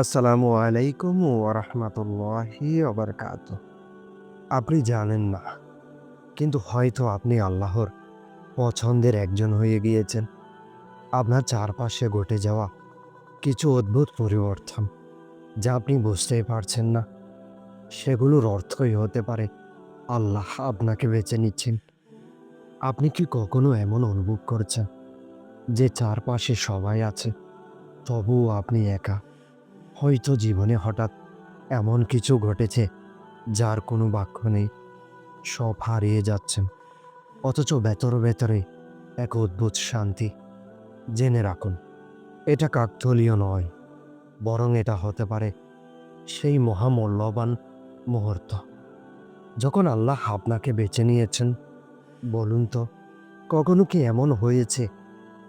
আসসালামু আলাইকুম ওরহমতুল্লাহি ওবরকাত আপনি জানেন না, কিন্তু হয়তো আপনি আল্লাহর পছন্দের একজন হয়ে গিয়েছেন। আপনার চারপাশে ঘটে যাওয়া কিছু অদ্ভুত পরিবর্তন যা আপনি বুঝতেই পারছেন না। সেগুলোর অর্থই হতে পারে আল্লাহ আপনাকে বেছে নিচ্ছেন। আপনি কি কখনো এমন অনুভব করছেন যে চারপাশে সবাই আছে, তবুও আপনি একা? হয়তো জীবনে হঠাৎ এমন কিছু ঘটেছে যার কোনো বাক্য নেই। সব হারিয়ে যাচ্ছেন অথচ ভেতর ভেতরে এক অদ্ভুত শান্তি। জেনে রাখুন, এটা কাকতলীয় নয়, বরং এটা হতে পারে সেই মহামূল্যবান মুহূর্ত। যখন আল্লাহ আপনাকে বেছে নিয়েছেন, বলুন তো, কখনো কি এমন হয়েছে?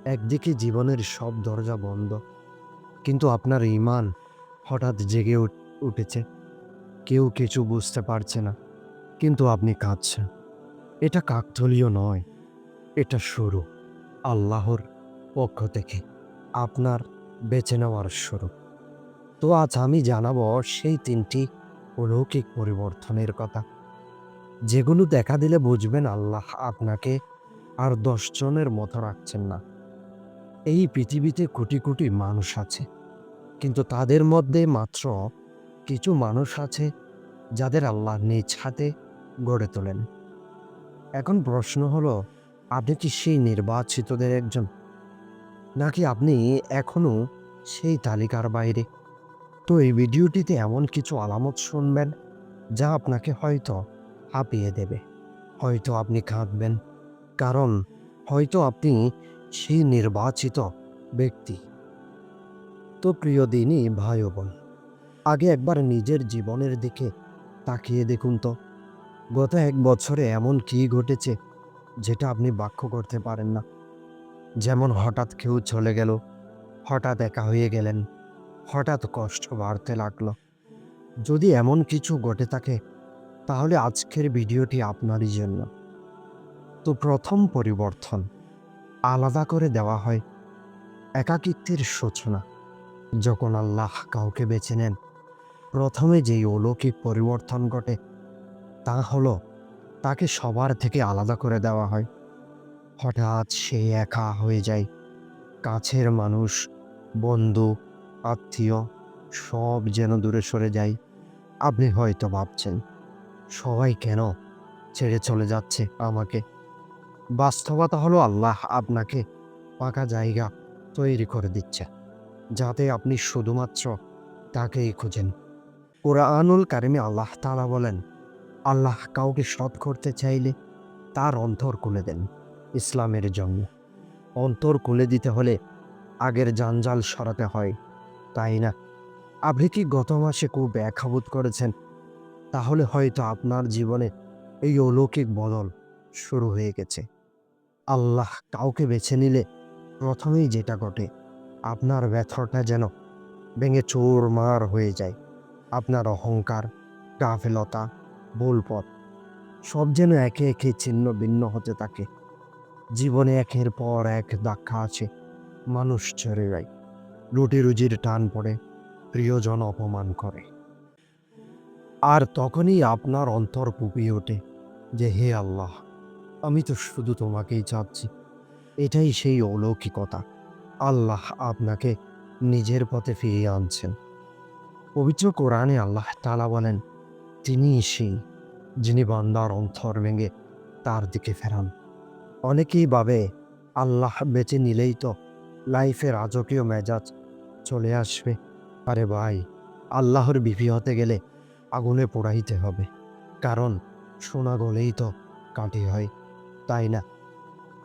একদিকে জীবনের সব দরজা বন্ধ, কিন্তু আপনার ইমান হঠাৎ জেগে উঠ- উঠেছে। কেউ কিছু বুঝতে পারছে না, কিন্তু আপনি কাঁদছেন। এটা কাকথলীয় নয়, এটা শুরু, আল্লাহর পক্ষ থেকে, আপনার বেছে নেওয়ার শুরু। তো আজ আমি জানাব সেই তিনটি অলৌকিক পরিবর্তনের কথা। যেগুলো দেখা দিলে বুঝবেন আল্লাহ আপনাকে আর দশজনের মতো রাখছেন না। এই পৃথিবীতে কোটি কোটি মানুষ আছে কিন্তু তাদের মধ্যে মাত্র কিছু মানুষ আছে যাদের আল্লাহ নিজ হাতে গড়ে তোলেন। এখন প্রশ্ন হলো, আপনি কি সেই নির্বাচিতদের একজন? নাকি আপনি এখনও সেই তালিকার বাইরে? তো এই ভিডিওটিতে এমন কিছু আলামত শুনবেন, যা আপনাকে হয়তো হাঁপিয়ে দেবে, হয়তো আপনি কাঁদবেন, কারণ হয়তো আপনি সেই নির্বাচিত ব্যক্তি। তো প্রিয় দিনই ভাই বোন, আগে একবার নিজের জীবনের দিকে তাকিয়ে দেখুন তো। গত এক বছরে এমন কি ঘটেছে যেটা আপনি বাক্য করতে পারেন না? যেমন হঠাৎ কেউ চলে গেল, হঠাৎ একা হয়ে গেলেন, হঠাৎ কষ্ট বাড়তে লাগল। যদি এমন কিছু ঘটে থাকে, তাহলে আজকের ভিডিওটি আপনারই জন্য। তো প্রথম পরিবর্তন, আলাদা করে দেওয়া হয়, একাকিত্বের সূচনা। যখন আল্লাহ কাউকে বেছে নেন, প্রথমে যেই অলৌকিক পরিবর্তন ঘটে, তা হলো তাকে সবার থেকে আলাদা করে দেওয়া হয়। হঠাৎ সে একা হয়ে যায়। কাছের মানুষ, বন্ধু, আত্মীয়, সব যেন দূরে সরে যায়। আপনি হয়তো ভাবছেন, সবাই কেন ছেড়ে চলে যাচ্ছে আমাকে? বাস্তবতা হলো আল্লাহ আপনাকে পাকা জায়গা তৈরি করে দিচ্ছে। যাতে আপনি শুধুমাত্র তাকেই খুঁজেন। কোরআনুল কারিমে আল্লাহ তাআলা বলেন, আল্লাহ কাউকে সৎ করতে চাইলে তার অন্তর খুলে দেন ইসলামের জন্য। অন্তর খুলে দিতে হলে আগের জাঞ্জাল সরাতে হয়, তাই না? আপনি কি গত মাসে খুব ব্যাখ্যাবোধ করেছেন? তাহলে হয়তো আপনার জীবনে এই অলৌকিক বদল শুরু হয়ে গেছে। আল্লাহ কাউকে বেছে নিলে প্রথমেই যেটা ঘটে আপনার ব্যথরটা যেন ভেঙে চোরমার হয়ে যায়। আপনার অহংকার, গাফেলতা ভুলপথ সব যেন একে একে ছিন্ন ভিন্ন হতে থাকে। জীবনে একের পর এক ধাক্কা আছে মানুষ ছেড়ে যায়। রুটি রুজির টান পড়ে, প্রিয়জন অপমান করে। আর তখনই আপনার অন্তর পুপিয়ে ওঠে যে, হে আল্লাহ, আমি তো শুধু তোমাকেই চাচ্ছি। এটাই সেই অলৌকিকতা। আল্লাহ আপনাকে নিজের পথে ফিরিয়ে আনছেন। পবিত্র কোরআনে আল্লাহ তালা বলেন তিনিই সেই যিনি বান্দার অন্তর ভেঙে তার দিকে ফেরান। অনেকেই ভাবে আল্লাহ বেঁচে নিলেই তো লাইফে রাজকীয় মেজাজ চলে আসবে। আরে ভাই, আল্লাহর বিপি হতে গেলে আগুনে পোড়াইতে হবে, কারণ সোনা গলেই তো কাটি হয়, তাই না?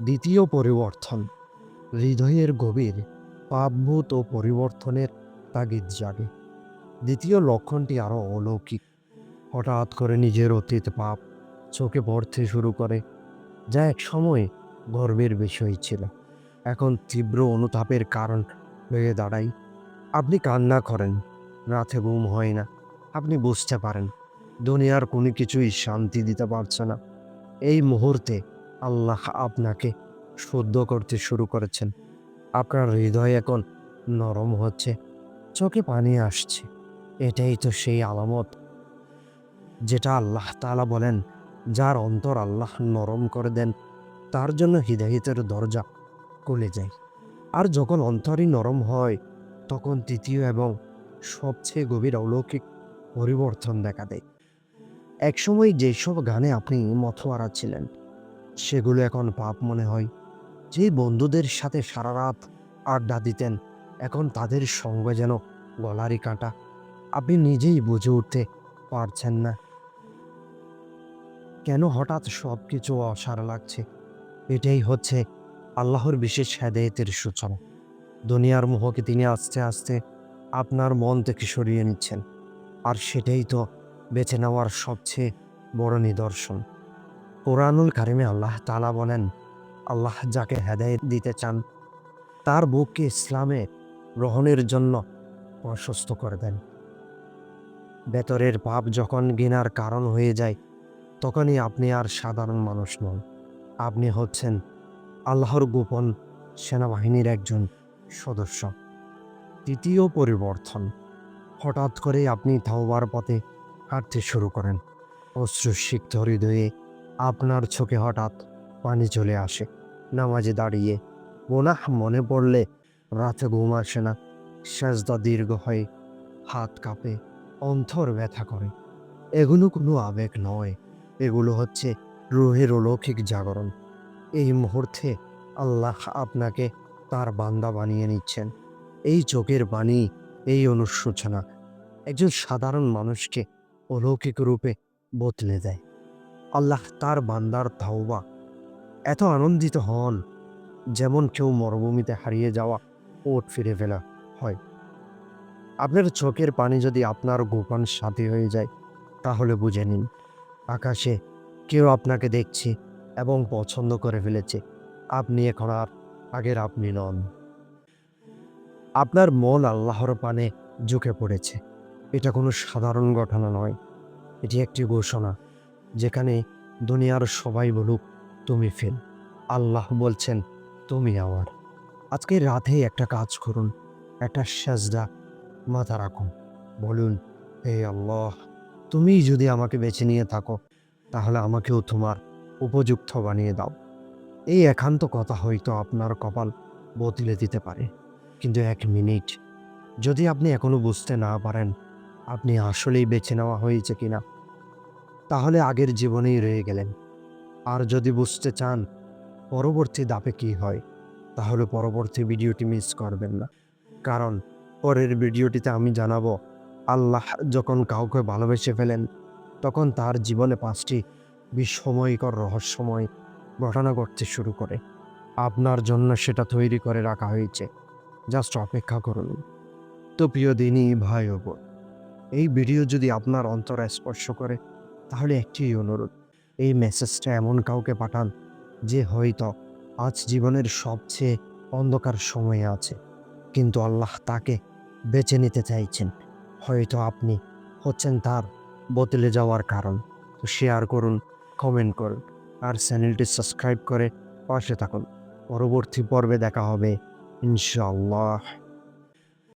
দ্বিতীয় পরিবর্তন। হৃদয়ের গভীর পাপভূত ও পরিবর্তনের তাগিদ জাগে। দ্বিতীয় লক্ষণটি আরও অলৌকিক। হঠাৎ করে নিজের অতীত পাপ চোখে পড়তে শুরু করে, যা এক সময় গর্বের বিষয় ছিল। এখন তীব্র অনুতাপের কারণ হয়ে দাঁড়ায়। আপনি কান্না করেন, রাতে ঘুম হয় না, আপনি বুঝতে পারেন, দুনিয়ার কোনো কিছুই শান্তি দিতে পারছে না। এই মুহূর্তে আল্লাহ আপনাকে শুদ্ধ করতে শুরু করেছেন। আপনার হৃদয় এখন নরম হচ্ছে, চোখে পানি আসছে। এটাই তো সেই আলামত, যেটা আল্লাহ তালা বলেন, যার অন্তর আল্লাহ নরম করে দেন, তার জন্য হৃদায়তের দরজা খুলে যায়। আর যখন অন্তরই নরম হয়, তখন তৃতীয় এবং সবচেয়ে গভীর অলৌকিক পরিবর্তন দেখা দেয়। একসময় যেসব গানে আপনি মথোয়ারা ছিলেন, সেগুলো এখন পাপ মনে হয়। যে বন্ধুদের সাথে সারা রাত আড্ডা দিতেন, এখন তাদের সঙ্গে যেন গলারই কাঁটা। আপনি নিজেই বুঝে উঠতে পারছেন না। কেন হঠাৎ সব কিছু অসার লাগছে? এটাই হচ্ছে আল্লাহর বিশেষ হেদায়েতের সূচনা। দুনিয়ার মোহকে তিনি আস্তে আস্তে আপনার মন থেকে সরিয়ে নিচ্ছেন, আর সেটাই তো বেছে নেওয়ার সবচেয়ে বড় নিদর্শন। কোরআনুল কারিমে আল্লাহ তালা বলেন আল্লাহ যাকে হেদায়েত দিতে চান, তার বুককে ইসলামে গ্রহণের জন্য প্রশস্ত করে দেন। ভেতরের পাপ যখন ঘৃণার কারণ হয়ে যায়, তখনই আপনি আর সাধারণ মানুষ নন। আপনি হচ্ছেন আল্লাহর গোপন সেনাবাহিনীর একজন সদস্য। তৃতীয় পরিবর্তন, হঠাৎ করে আপনি থাওবার পথে হাঁটতে শুরু করেন। অশ্রুসিক্ত হৃদয়ে আপনার চোখে হঠাৎ পানি চলে আসে। নামাজে দাঁড়িয়ে মোনাহ মনে পড়লে রাতে ঘুম আসে না। সেজদা দীর্ঘ হয়, হাত কাঁপে, অন্তর ব্যথা করে। এগুলো কোনো আবেগ নয়, এগুলো হচ্ছে রুহের অলৌকিক জাগরণ। এই মুহূর্তে আল্লাহ আপনাকে তার বান্দা বানিয়ে নিচ্ছেন। এই চোখের বাণী, এই অনুশোচনা একজন সাধারণ মানুষকে অলৌকিক রূপে বদলে দেয়। আল্লাহ তার বান্দার তাওবা এত আনন্দিত হন যেমন কেউ মরুভূমিতে হারিয়ে যাওয়া ওট ফিরে ফেলা হয়। আপনার চোখের পানি যদি আপনার গোপন সাথী হয়ে যায়, তাহলে বুঝে নিন, আকাশে কেউ আপনাকে দেখছে এবং পছন্দ করে ফেলেছে। আপনি এখন আর আগের আপনি নন। আপনার মন আল্লাহর পানে ঝুঁকে পড়েছে। এটা কোনো সাধারণ ঘটনা নয়। এটি একটি ঘোষণা, যেখানে দুনিয়ার সবাই বলুক তুমি ফেল। আল্লাহ বলছেন, তুমি আমার। আজকে রাতে একটা কাজ করুন, একটা সাজদা মাথা রাখুন। বলুন, হে আল্লাহ, তুমি যদি আমাকে বেছে নিয়ে থাকো, তাহলে আমাকেও তোমার উপযুক্ত বানিয়ে দাও। এই একান্ত কথা হয়তো আপনার কপাল বদলে দিতে পারে। কিন্তু এক মিনিট। যদি আপনি এখনও বুঝতে না পারেন, আপনি আসলেই বেছে নেওয়া হয়েছে কিনা, তাহলে আগের জীবনেই রয়ে গেলেন। আর যদি বুঝতে চান পরবর্তী দাপে কি হয়, তাহলে পরবর্তী ভিডিওটি মিস করবেন না। কারণ পরের ভিডিওটিতে আমি জানাব, আল্লাহ যখন কাউকে ভালোবেসে ফেলেন, তখন তার জীবনে পাঁচটি বিস্ময়কর রহস্যময় ঘটনা ঘটতে শুরু করে। আপনার জন্য সেটা তৈরি করে রাখা হয়েছে। জাস্ট অপেক্ষা করুন। তো প্রিয় দিনই ভাই ও বোন, এই ভিডিও যদি আপনার অন্তর স্পর্শ করে, তাহলে একটি অনুরোধ এই মেসেজটা এমন কাউকে পাঠান যে হয়তো আজ জীবনের সবচেয়ে অন্ধকার সময়ে আছে। কিন্তু আল্লাহ তাকে বেছে নিতে চাইছেন। হয়তো আপনি হচ্ছেন তার বদলে যাওয়ার কারণ। তো শেয়ার করুন কমেন্ট করুন আর চ্যানেলটি সাবস্ক্রাইব করে পাশে থাকুন। পরবর্তী পর্বে দেখা হবে, ইনশাআল্লাহ।